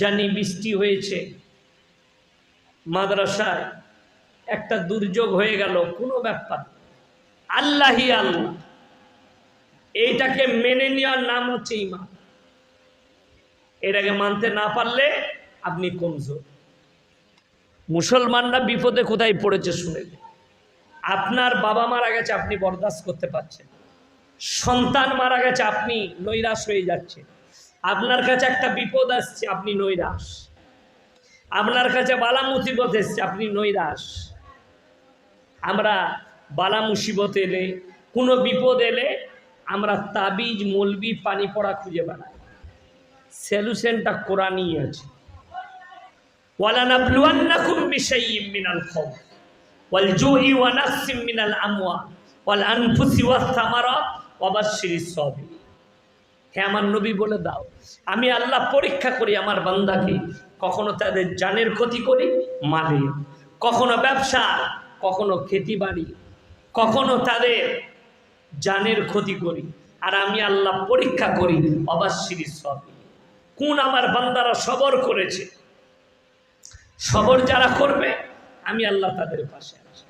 জানি বৃষ্টি হয়েছে। মাদ্রাসায় একটা দুর্যোগ হয়ে গেল, কোনো ব্যাপার আল্লাহি আল্লাহ, এইটাকে মেনে নেওয়ার নাম হচ্ছে ইমান। এটাকে মানতে না পারলে আপনি কমজোর। মুসলমানরা বিপদে কোথায় পড়েছে শুনে আপনার বাবা মারা গেছে, আপনি বরদাস্ত করতে পারছেন। সন্তান মারা গেছে, আপনি নৈরাশ হয়ে যাচ্ছে আপনার কাছে একটা বিপদ আসছে, আপনি নৈরাশ। আপনার কাছে বালা মুসিবত এসছে, আপনি নৈরাশ। আমরা বালা মুসিবত এলে, কোনো বিপদ এলে, আমরা তাবিজ, মলবি, পানি পড়া খুঁজে বেড়াই। সলিউশনটা কোরআনই আছে। আনফুসি হে আমার নবী বলে দাও। আমি আল্লাহ পরীক্ষা করি আমার বান্দাকে, কখনো তাদের জানের ক্ষতি করি মালে কখনো ব্যবসা, কখনো খেতি বাড়ি। কখনো তাদের জানের ক্ষতি করি। আর আমি আল্লাহ পরীক্ষা করি অবাশ্রী সব। কোন আমার বান্দারা সবর করেছে? সবর যারা করবে, আমি আল্লাহ তাদের পাশে আছি।